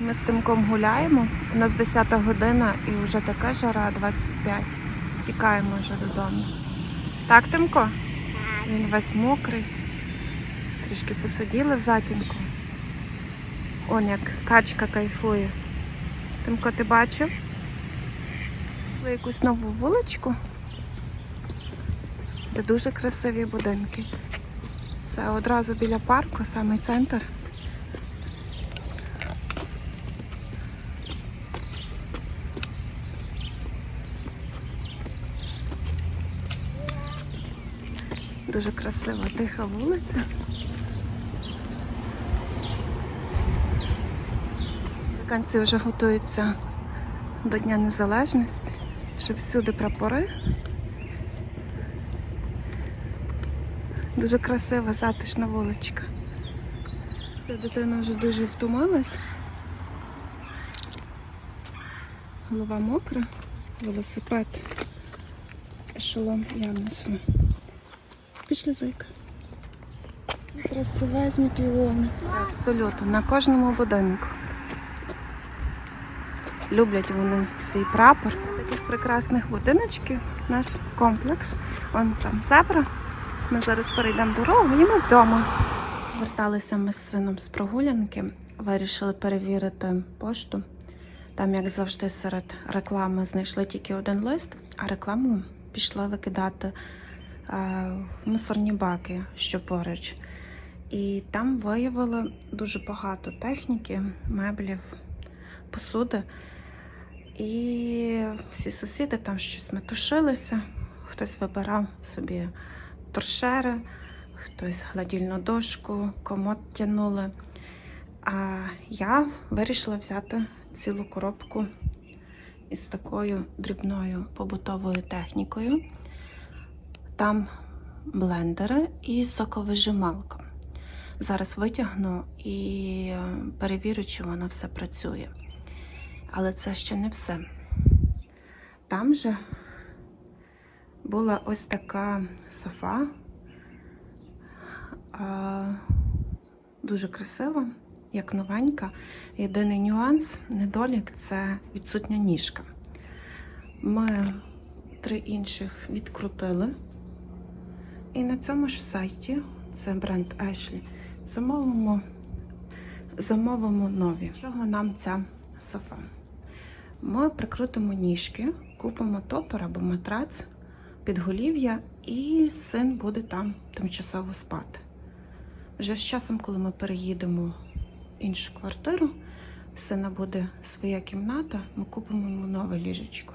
ми з Тимком гуляємо. У нас 10 година і вже така жара 25. Тікаємо вже додому. Так, Тимко? Він весь мокрий. Трішки посиділи в затінку. Он як качка кайфує. Тимко, ти бачив? Ви якусь нову вуличку, де дуже красиві будинки. Це одразу біля парку, самий центр. Дуже красива, тиха вулиця. Американці вже готуються до Дня Незалежності. Вже всюди прапори. Дуже красива, затишна вуличка. Ця дитина вже дуже втомилась. Голова мокра, велосипед, ешелон я несу. Пішли зайка. Красивезні пілони. Абсолютно, на кожному будинку. Люблять вони свій прапор. Таких прекрасних будиночків наш комплекс. Вон там зебра. Ми зараз перейдемо дорогу і ми вдома. Верталися ми з сином з прогулянки, вирішили перевірити пошту. Там, як завжди, серед реклами знайшли тільки один лист, а рекламу пішли викидати мусорні баки, що поруч. І там виявили дуже багато техніки, меблів, посуди. І всі сусіди там щось метушилися, хтось вибирав собі торшери, хтось гладільну дошку, комод тянули. А я вирішила взяти цілу коробку із такою дрібною побутовою технікою. Там блендери і соковижималка. Зараз витягну і перевірю, чи воно все працює. Але це ще не все. Там же була ось така софа, дуже красива, як новенька. Єдиний нюанс, недолік це відсутня ніжка. Ми три інших відкрутили. І на цьому ж сайті, це бренд Ashley, замовимо, замовимо нові. Чого нам ця софа? Ми прикрутимо ніжки, купимо топер або матрац, підголів'я, і син буде там тимчасово спати. Вже з часом, коли ми переїдемо в іншу квартиру, в сина буде своя кімната, ми купимо йому нове ліжечко.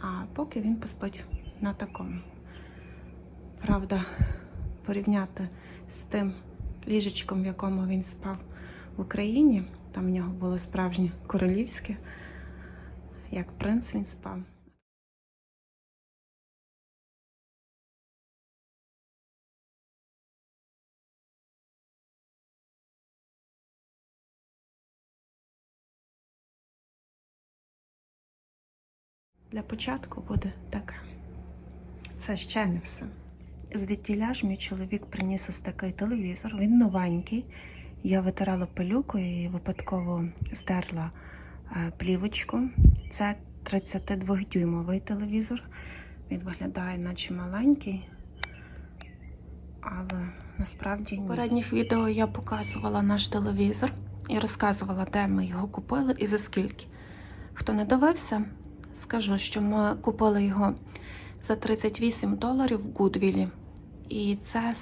А поки він поспить на такому. Правда, порівняти з тим ліжечком, в якому він спав в Україні, там в нього було справжнє королівське, як принц він спав. Для початку буде таке. Це ще не все. Звідтіля ж мій чоловік приніс ось такий телевізор. Він новенький. Я витирала пилюкою і випадково здерла е, плівочку. Це 32-дюймовий телевізор. Він виглядає, наче маленький, але насправді ні. В передніх відео я показувала наш телевізор і розказувала, де ми його купили і за скільки. Хто не дивився, скажу, що ми купили його за 38 доларів в Гудвілі. І це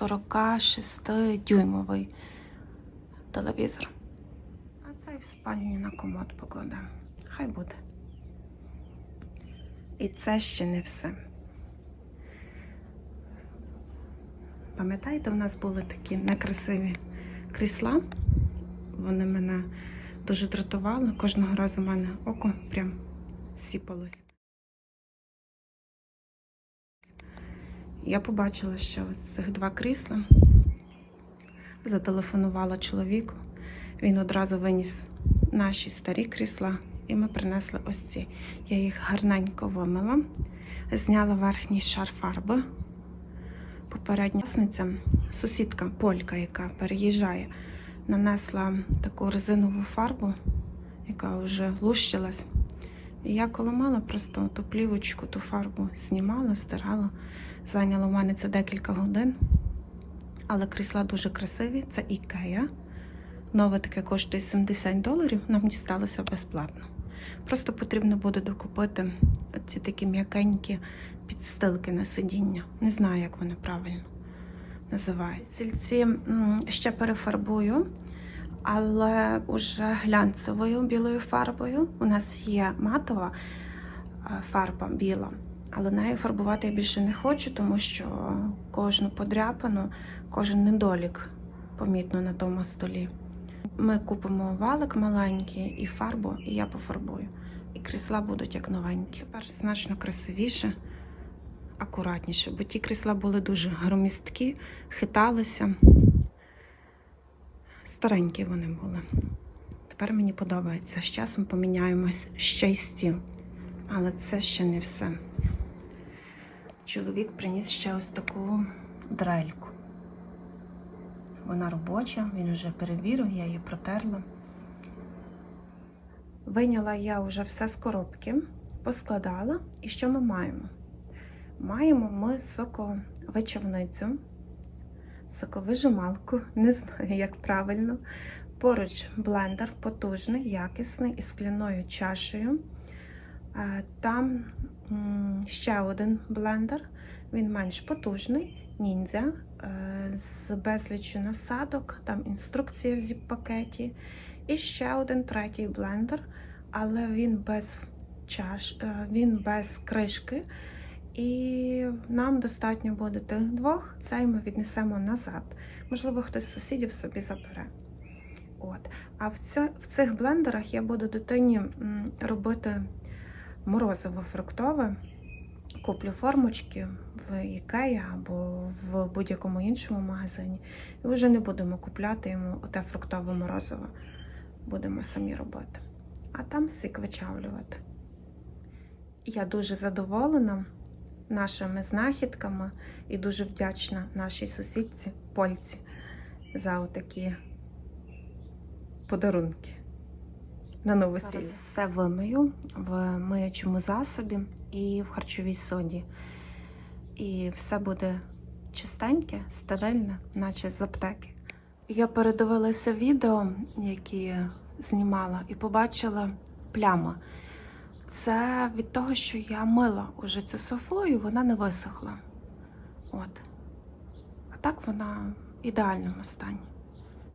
46-дюймовий телевізор. А цей в спальні на комод покладемо. Хай буде. І це ще не все. Пам'ятаєте, у нас були такі некрасиві крісла. Вони мене дуже дратували. Кожного разу в мене око прям сіпалось. Я побачила, що ось цих два крісла. Зателефонувала чоловіку. Він одразу виніс наші старі крісла, і ми принесли ось ці. Я їх гарненько вимила, зняла верхній шар фарби. Попередня власниця, сусідка полька, яка переїжджає, нанесла таку резинову фарбу, яка вже лущилась. І я коли мала просто ту плівочку, ту фарбу знімала, стирала. Зайняло в мене це декілька годин. Але крісла дуже красиві, це Ікея. Нове таке коштує 70 доларів, нам дісталося безплатно. Просто потрібно буде докупити ці такі м'якенькі підстилки на сидіння. Не знаю, як вони правильно називаються. Стільці м, ще перефарбую, але уже глянцевою білою фарбою. У нас є матова фарба біла, але нею фарбувати я більше не хочу, тому що кожну подряпану, кожен недолік помітно на тому столі. Ми купимо валик маленький і фарбу, і я пофарбую. І крісла будуть як новенькі. Тепер значно красивіше, акуратніше, бо ті крісла були дуже громісткі, хиталися. Старенькі вони були. Тепер мені подобається. З часом поміняємось ще й стіл. Але це ще не все. Чоловік приніс ще ось таку дрельку. Вона робоча, він вже перевірив, я її протерла. Вийняла я вже все з коробки, поскладала. І що ми маємо? Маємо ми соковичавницю, соковижималку, не знаю, як правильно. Поруч блендер потужний, якісний із скляною чашею. Е, Там ще один блендер, він менш потужний, ніндзя е, з безліччю насадок, там інструкція в зіп-пакеті. І ще один третій блендер, але він без чаш, е, він без кришки. І нам достатньо буде тих двох, цей ми віднесемо назад. Можливо, хтось з сусідів собі забере. От. А в, цьо, в цих блендерах я буду дитині робити морозиво фруктове. Куплю формочки в Ікеї або в будь-якому іншому магазині. І вже не будемо купляти йому оте фруктове морозиво. Будемо самі робити. А там сік вичавлювати. Я дуже задоволена нашими знахідками і дуже вдячна нашій сусідці, польці, за отакі подарунки на новосілля. Зараз все вимию в миючому засобі і в харчовій соді. І все буде чистеньке, стерильне, наче з аптеки. Я передивилася відео, які знімала, і побачила пляму. Це від того, що я мила уже цю софу, і вона не висохла. От. А так вона в ідеальному стані.